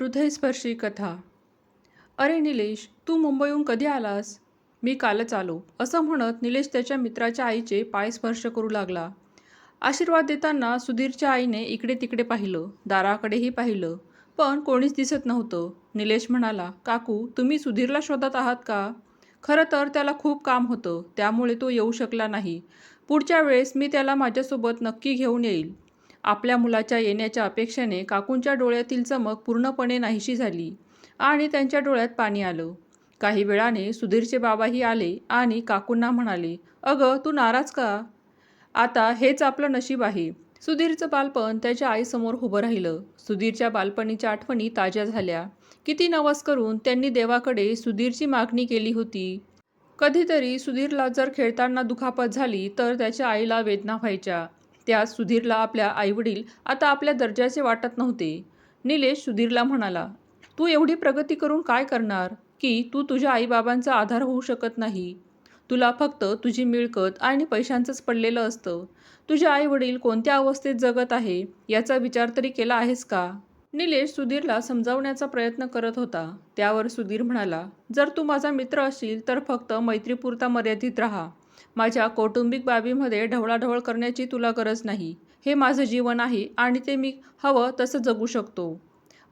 हृदयस्पर्शी कथा. अरे निलेश तू मुंबईहून कधी आलास? मी कालच आलो. असं म्हणत निलेश त्याच्या मित्राच्या आईचे पाय स्पर्श करू लागला. आशीर्वाद देताना सुधीरच्या आईने इकडे तिकडे पाहिलं. दाराकडेही पाहिलं. पण कोणीच दिसत नव्हतं. निलेश म्हणाला काकू तुम्ही सुधीरला शोधत आहात का? खरं तर त्याला खूप काम होतं. त्यामुळे तो येऊ शकला नाही. पुढच्या वेळेस मी त्याला माझ्यासोबत नक्की घेऊन येईल. आपल्या मुलाच्या येण्याच्या अपेक्षेने काकूंच्या डोळ्यातील चमक पूर्णपणे नाहीशी झाली आणि त्यांच्या डोळ्यात पाणी आलं. काही वेळाने सुधीरचे बाबाही आले आणि काकूंना म्हणाले अगं तू नाराज का? आता हेच आपलं नशीब आहे. सुधीरचं बालपण त्याच्या आईसमोर उभं राहिलं. सुधीरच्या बालपणीच्या आठवणी ताज्या झाल्या. किती नवस करून त्यांनी देवाकडे सुधीरची मागणी केली होती. कधीतरी सुधीरला जर खेळताना दुखापत झाली तर त्याच्या आईला वेदना व्हायच्या. त्या सुधीरला आपल्या आईवडील आता आपल्या दर्जाचे वाटत नव्हते. निलेश सुधीरला म्हणाला तू एवढी प्रगती करून काय करणार? की तू तुझ्या आईबाबांचा आधार होऊ शकत नाही. तुला फक्त तुझी मिळकत आणि पैशांचंच पडलेलं असतं. तुझे आईवडील कोणत्या अवस्थेत जगत आहे याचा विचार तरी केला आहेस का? निलेश सुधीरला समजावण्याचा प्रयत्न करत होता. त्यावर सुधीर म्हणाला जर तू माझा मित्र असशील तर फक्त मैत्रीपुरता मर्यादित राहा. माझ्या कौटुंबिक बाबीमध्ये ढवळाढवळ करण्याची तुला गरज नाही. हे माझं जीवन आहे आणि ते मी हवं तसं जगू शकतो.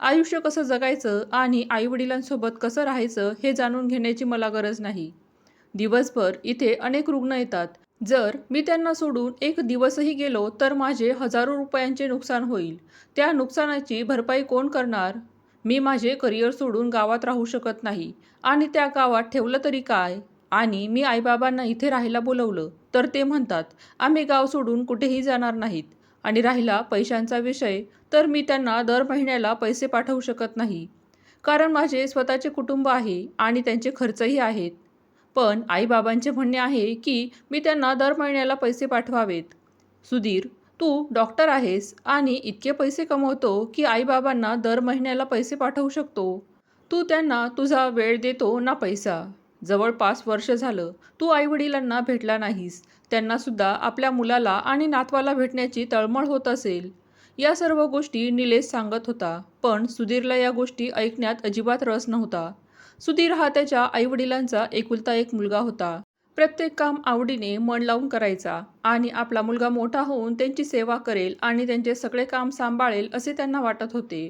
आयुष्य कसं जगायचं आणि आईवडिलांसोबत कसं राहायचं हे जाणून घेण्याची मला गरज नाही. दिवसभर इथे अनेक रुग्ण येतात. जर मी त्यांना सोडून एक दिवसही गेलो तर माझे हजारो रुपयांचे नुकसान होईल. त्या नुकसानाची भरपाई कोण करणार? मी माझे करिअर सोडून गावात राहू शकत नाही. आणि त्या गावात ठेवलं तरी काय? आणि मी आईबाबांना इथे राहायला बोलवलं तर ते म्हणतात आम्ही गाव सोडून कुठेही जाणार नाहीत. आणि राहिला पैशांचा विषय तर मी त्यांना दर महिन्याला पैसे पाठवू शकत नाही. कारण माझे स्वतःचे कुटुंब आहे आणि त्यांचे खर्चही आहेत. पण आईबाबांचे म्हणणे आहे की मी त्यांना दर महिन्याला पैसे पाठवावेत. सुधीर तू डॉक्टर आहेस आणि इतके पैसे कमवतो की आईबाबांना दर महिन्याला पैसे पाठवू शकतो. तू त्यांना तुझा वेळ देतो ना पैसा. जवळपास वर्ष झालं तू आईवडिलांना भेटला नाहीस. त्यांनासुद्धा आपल्या मुलाला आणि नातवाला भेटण्याची तळमळ होत असेल. या सर्व गोष्टी निलेश सांगत होता पण सुधीरला या गोष्टी ऐकण्यात अजिबात रस नव्हता. सुधीर हा त्याच्या आईवडिलांचा एकुलता एक मुलगा होता. प्रत्येक काम आवडीने मन लावून करायचा आणि आपला मुलगा मोठा होऊन त्यांची सेवा करेल आणि त्यांचे सगळे काम सांभाळेल असे त्यांना वाटत होते.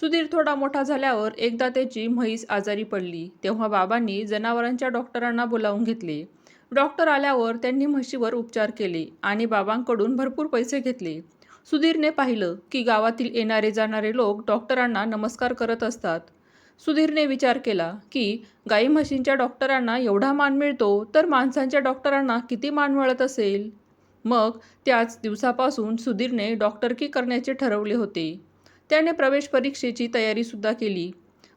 सुधीर थोडा मोठा झाल्यावर एकदा त्याची म्हैस आजारी पडली. तेव्हा बाबांनी जनावरांच्या डॉक्टरांना बोलावून घेतले. डॉक्टर आल्यावर त्यांनी म्हशीवर उपचार केले आणि बाबांकडून भरपूर पैसे घेतले. सुधीरने पाहिलं की गावातील येणारे जाणारे लोक डॉक्टरांना नमस्कार करत असतात. सुधीरने विचार केला की गाई म्हशींच्या डॉक्टरांना एवढा मान मिळतो तर माणसांच्या डॉक्टरांना किती मान मिळत असेल? मग त्याच दिवसापासून सुधीरने डॉक्टरकी करण्याचे ठरवले होते. त्याने प्रवेश परीक्षेची तयारीसुद्धा केली.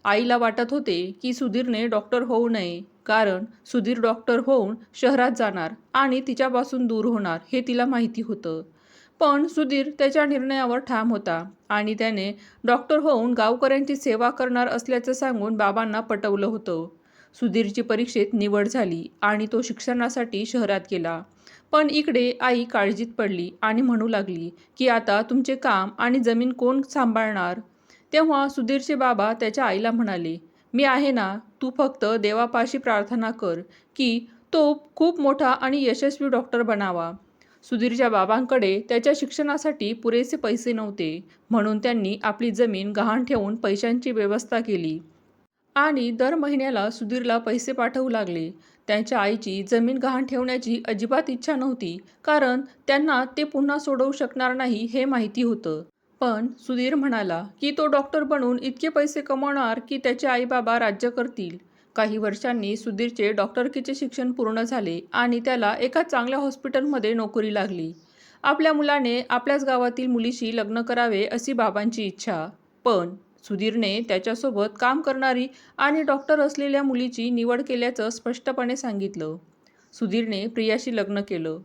आईला वाटत होते की सुधीरने डॉक्टर होऊ नये कारण सुधीर डॉक्टर होऊन शहरात जाणार आणि तिच्यापासून दूर होणार हे तिला माहिती होतं. पण सुधीर त्याच्या निर्णयावर ठाम होता आणि त्याने डॉक्टर होऊन गावकऱ्यांची सेवा करणार असल्याचं सांगून बाबांना पटवलं होतं. सुधीरची परीक्षेत निवड झाली आणि तो शिक्षणासाठी शहरात गेला. पण इकडे आई काळजीत पडली आणि म्हणू लागली की आता तुमचे काम आणि जमीन कोण सांभाळणार? तेव्हा सुधीरचे बाबा त्याच्या आईला म्हणाले मी आहे ना तू फक्त देवापाशी प्रार्थना कर की तो खूप मोठा आणि यशस्वी डॉक्टर बनावा सुधीरच्या बाबांकडे त्याच्या शिक्षणासाठी पुरेसे पैसे नव्हते म्हणून त्यांनी आपली जमीन गहाण ठेवून पैशांची व्यवस्था केली. आणि दर महिन्याला सुधीरला पैसे पाठवू लागले. त्यांच्या आईची जमीन गहाण ठेवण्याची अजिबात इच्छा नव्हती कारण त्यांना ते पुन्हा सोडवू शकणार नाही हे माहिती होतं. पण सुधीर म्हणाला की तो डॉक्टर बनून इतके पैसे कमवणार की त्याचे आईबाबा राज्य करतील. काही वर्षांनी सुधीरचे डॉक्टरकीचे शिक्षण पूर्ण झाले आणि त्याला एका चांगल्या हॉस्पिटलमध्ये नोकरी लागली. आपल्या मुलाने आपल्याच गावातील मुलीशी लग्न करावे अशी बाबांची इच्छा. पण सुधीरने त्याच्यासोबत काम करणारी आणि डॉक्टर असलेल्या मुलीची निवड केल्याचं स्पष्टपणे सांगितलं. सुधीरने प्रियाशी लग्न केलं.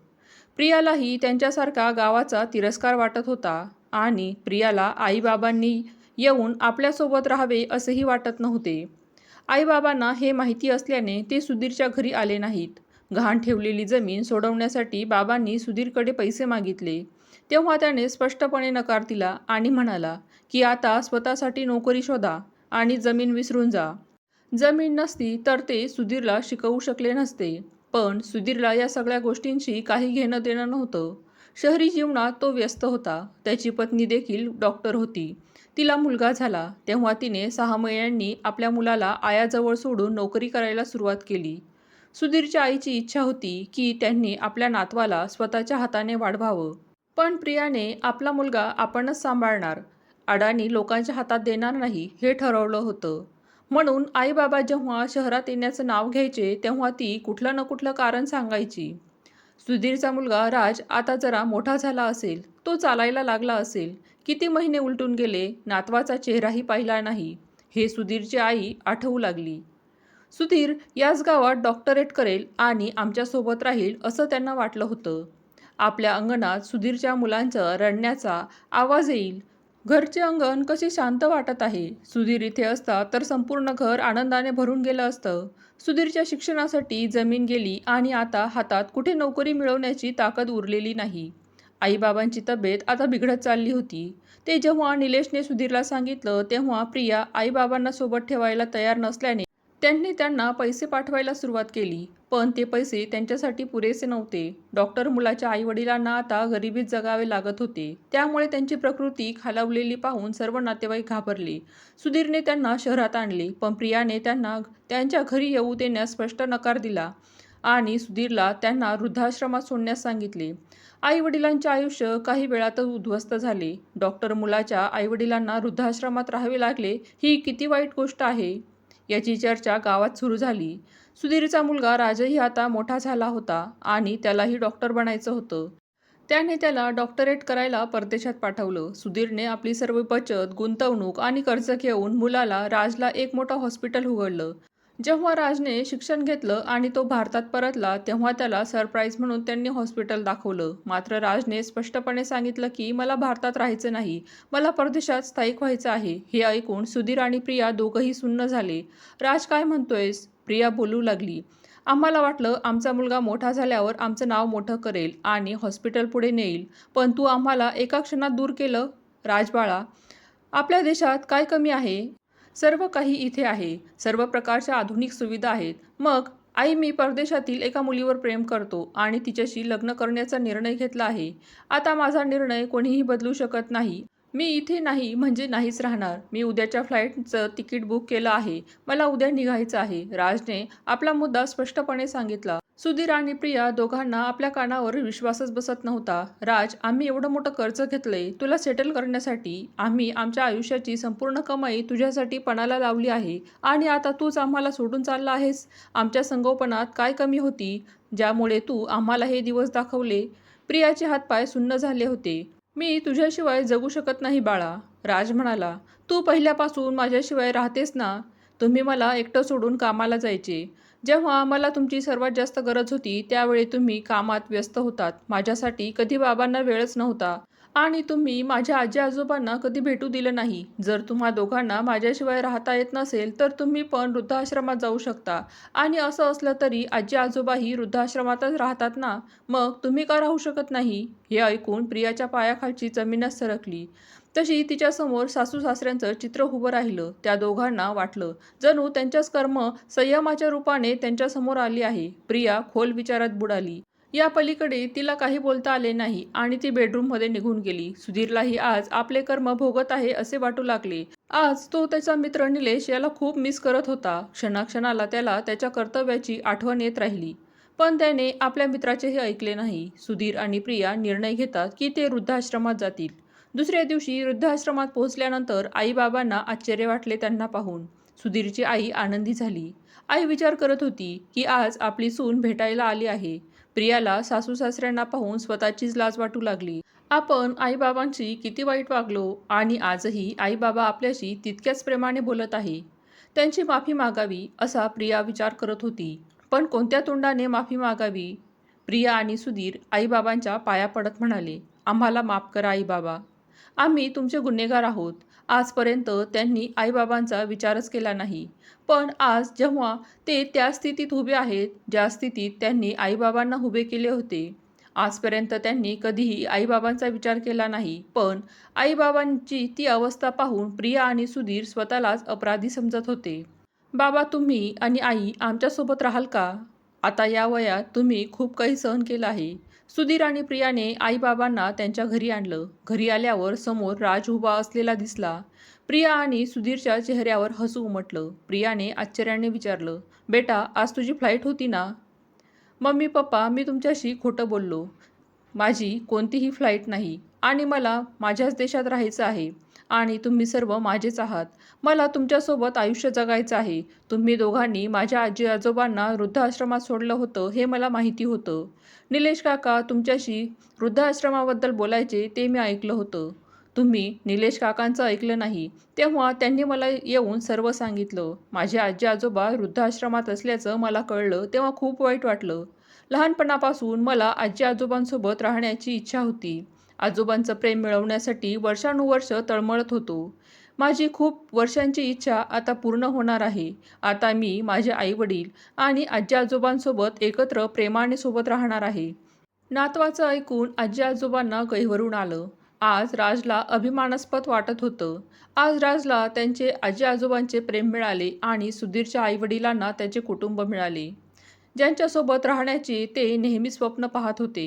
प्रियालाही त्यांच्यासारखा गावाचा तिरस्कार वाटत होता आणि प्रियाला आईबाबांनी येऊन आपल्यासोबत राहावे असेही वाटत नव्हते. आईबाबांना हे माहिती असल्याने ते सुधीरच्या घरी आले नाहीत. गहाण ठेवलेली जमीन सोडवण्यासाठी बाबांनी सुधीरकडे पैसे मागितले. तेव्हा त्याने स्पष्टपणे नकार दिला आणि म्हणाला की आता स्वतःसाठी नोकरी शोधा आणि जमीन विसरून जा. जमीन नसती तर ते सुधीरला शिकवू शकले नसते. पण सुधीरला या सगळ्या गोष्टींशी काही घेणं देणं नव्हतं. शहरी जीवनात तो व्यस्त होता. त्याची पत्नी देखील डॉक्टर होती. तिला मुलगा झाला. तेव्हा तिने सहा महिन्यांनी आपल्या मुलाला आयाजवळ सोडून नोकरी करायला सुरुवात केली. सुधीरच्या आईची इच्छा होती की त्यांनी आपल्या नातवाला स्वतःच्या हाताने वाढवावं. पण प्रियाने आपला मुलगा आपणच सांभाळणार. अडाणी लोकांच्या हातात देणार नाही हे ठरवलं होतं. म्हणून आईबाबा जेव्हा शहरात येण्याचं नाव घ्यायचे तेव्हा ती कुठलं ना कुठलं कारण सांगायची. सुधीरचा मुलगा राज आता जरा मोठा झाला असेल तो चालायला लागला असेल. किती महिने उलटून गेले नातवाचा चेहराही पाहिला नाही. हे सुधीरची आई आठवू लागली. सुधीर याच गावात डॉक्टरेट करेल आणि आमच्यासोबत राहील असं त्यांना वाटलं होतं. आपल्या अंगणात सुधीरच्या मुलांचा रडण्याचा आवाज येईल घरचे अंगण कसे शांत वाटत आहे? सुधीर इथे असता तर संपूर्ण घर आनंदाने भरून गेलं असतं. सुधीरच्या शिक्षणासाठी जमीन गेली आणि आता हातात कुठे नोकरी मिळवण्याची ताकद उरलेली नाही. आईबाबांची तब्येत आता बिघडत चालली होती. ते जेव्हा निलेशने सुधीरला सांगितलं तेव्हा प्रिया आईबाबांना सोबत ठेवायला तयार नसल्याने त्यांनी त्यांना पैसे पाठवायला सुरुवात केली. पण ते पैसे त्यांच्यासाठी पुरेसे नव्हते. डॉक्टर मुलाच्या आईवडिलांना आता गरिबीत जगावे लागत होते. त्यामुळे त्यांची प्रकृती खालावलेली पाहून सर्व नातेवाईक घाबरले. सुधीरने त्यांना शहरात आणले पण प्रियाने त्यांना त्यांच्या घरी येऊ देण्यास स्पष्ट नकार दिला आणि सुधीरला त्यांना वृद्धाश्रमात सोडण्यास सांगितले. आईवडिलांचे आयुष्य काही वेळातच उद्ध्वस्त झाले. डॉक्टर मुलाच्या आईवडिलांना वृद्धाश्रमात राहावे लागले ही किती वाईट गोष्ट आहे? याची चर्चा गावात सुरू झाली. सुधीरचा मुलगा राजही आता मोठा झाला होता आणि त्यालाही डॉक्टर बनायचं होतं. त्याने त्याला डॉक्टरेट करायला परदेशात पाठवलं. सुधीरने आपली सर्व बचत गुंतवणूक आणि कर्ज घेऊन मुलाला राजला एक मोठं हॉस्पिटल उघडलं. जेव्हा राजने शिक्षण घेतलं आणि तो भारतात परतला तेव्हा त्याला सरप्राईज म्हणून त्यांनी हॉस्पिटल दाखवलं. मात्र राजने स्पष्टपणे सांगितलं की मला भारतात राहायचं नाही. मला परदेशात स्थायिक व्हायचं आहे. हे ऐकून सुधीर आणि प्रिया दोघंही सुन्न झाले. राज काय म्हणतोयस? प्रिया बोलू लागली. आम्हाला वाटलं आमचा मुलगा मोठा झाल्यावर आमचं नाव मोठं करेल आणि हॉस्पिटल पुढे नेईल. पण तू आम्हाला एका क्षणात दूर केलं राजबाळा. आपल्या देशात काय कमी आहे? सर्व काही इथे आहे. सर्व प्रकारच्या आधुनिक सुविधा आहेत. मग आई मी परदेशातील एका मुलीवर प्रेम करतो आणि तिच्याशी लग्न करण्याचा निर्णय घेतला आहे. आता माझा निर्णय कोणीही बदलू शकत नाही. मी इथे नाही म्हणजे नाहीच राहणार. मी उद्याच्या फ्लाईटचं तिकीट बुक केलं आहे. मला उद्या निघायचं आहे. राजने आपला मुद्दा स्पष्टपणे सांगितला. सुधीर आणि प्रिया दोघांना आपल्या कानावर विश्वासच बसत नव्हता. राज आम्ही एवढं मोठं कर्ज घेतलंय तुला सेटल करण्यासाठी आम्ही आमच्या आयुष्याची संपूर्ण कमाई तुझ्यासाठी पणाला लावली आहे. आणि आता तूच आम्हाला सोडून चालला आहेस? आमच्या संगोपनात काय कमी होती? ज्यामुळे तू आम्हाला हे दिवस दाखवले. प्रियाचे हातपाय सुन्न झाले होते. मी तुझ्याशिवाय जगू शकत नाही बाळा. राज म्हणाला तू पहिल्यापासून माझ्याशिवाय राहतेस ना? तुम्ही मला एकटं सोडून कामाला जायचे. जेव्हा मला तुमची सर्वात जास्त गरज होती त्यावेळी तुम्ही कामात व्यस्त होतात. माझ्यासाठी कधी बाबांना वेळच नव्हता. आणि तुम्ही माझ्या आजी आजोबांना कधी भेटू दिलं नाही. जर तुम्हा दोघांना माझ्याशिवाय राहता येत नसेल तर तुम्ही पण वृद्धाश्रमात जाऊ शकता. आणि असं असलं तरी आजी आजोबाही वृद्धाश्रमातच राहतात ना? मग तुम्ही का राहू शकत नाही? हे ऐकून प्रियाच्या पायाखालची जमीनच सरकली. तशी तिच्यासमोर सासू सासऱ्यांचं चित्र उभं राहिलं. त्या दोघांना वाटलं जणू त्यांच्याच कर्म संयमाच्या रूपाने त्यांच्यासमोर आली आहे. प्रिया खोल विचारात बुडाली. या पलीकडे तिला काही बोलता आले नाही आणि ती बेडरूममध्ये निघून गेली. सुधीरलाही आज आपले कर्म भोगत आहे असे वाटू लागले. आज तो त्याचा मित्र निलेश याला खूप मिस करत होता. क्षणाक्षणाला त्याला त्याच्या कर्तव्याची आठवण येत राहिली. पण त्याने आपल्या मित्राचेही ऐकले नाही. सुधीर आणि प्रिया निर्णय घेतात की ते वृद्धाश्रमात जातील. दुसऱ्या दिवशी वृद्धाश्रमात पोहोचल्यानंतर आईबाबांना आश्चर्य वाटले त्यांना पाहून. सुधीरची आई आनंदी झाली. आई विचार करत होती की आज आपली सून भेटायला आली आहे. प्रियाला सासू सासऱ्यांना पाहून स्वतःचीच लाज वाटू लागली. आपण आईबाबांशी किती वाईट वागलो आणि आजही आईबाबा आपल्याशी तितक्याच प्रेमाने बोलत आहे. त्यांची माफी मागावी असा प्रिया विचार करत होती. पण कोणत्या तोंडाने माफी मागावी? प्रिया आणि सुधीर आईबाबांच्या पाया पडत म्हणाले आम्हाला माफ करा आईबाबा. आम्ही तुमचे गुन्हेगार आहोत. आजपर्यंत त्यांनी आईबाबांचा विचारच केला नाही. पण आज जेव्हा ते त्या स्थितीत उभे आहेत ज्या स्थितीत त्यांनी आईबाबांना उभे केले होते. आजपर्यंत त्यांनी कधीही आईबाबांचा विचार केला नाही. पण आईबाबांची ती अवस्था पाहून प्रिया आणि सुधीर स्वतःलाच अपराधी समजत होते. बाबा तुम्ही आणि आई आमच्यासोबत राहाल का? आता या वयात तुम्ही खूप काही सहन केलं आहे. सुधीर आणि प्रियाने आईबाबांना त्यांच्या घरी आणलं. घरी आल्यावर समोर राज उभा असलेला दिसला. प्रिया आणि सुधीरच्या चेहऱ्यावर हसू उमटलं. प्रियाने आश्चर्याने विचारलं बेटा आज तुझी फ्लाईट होती ना? मम्मी पप्पा मी तुमच्याशी खोटं बोललो. माझी कोणतीही फ्लाईट नाही. आणि मला माझ्याच देशात राहायचं आहे. आणि तुम्ही सर्व माझेच आहात. मला तुमच्यासोबत आयुष्य जगायचं आहे. तुम्ही दोघांनी माझ्या आजी आजोबांना वृद्धाश्रमात सोडलं होतं हे मला माहिती होतं. निलेश काका तुमच्याशी वृद्धाश्रमाबद्दल बोलायचे ते मी ऐकलं होतं. तुम्ही निलेश काकांचं ऐकलं नाही तेव्हा त्यांनी मला येऊन सर्व सांगितलं. माझे आजी आजोबा वृद्धाश्रमात असल्याचं मला कळलं तेव्हा खूप वाईट वाटलं. लहानपणापासून मला आजी आजोबांसोबत राहण्याची इच्छा होती. आजोबांचं प्रेम मिळवण्यासाठी वर्षानुवर्ष तळमळत होतो. माझी खूप वर्षांची इच्छा आता पूर्ण होणार आहे. आता मी माझे आईवडील आणि आजी आजोबांसोबत एकत्र प्रेमाने सोबत राहणार आहे. नातवाचं ऐकून आजी आजोबांना गहिवरून आलं. आज राजला अभिमानास्पद वाटत होतं. आज राजला त्यांचे आजी आजोबांचे प्रेम मिळाले आणि सुधीरच्या आईवडिलांना त्याचे कुटुंब मिळाले. ज्यांच्यासोबत राहण्याचे ते नेहमी स्वप्न पाहत होते.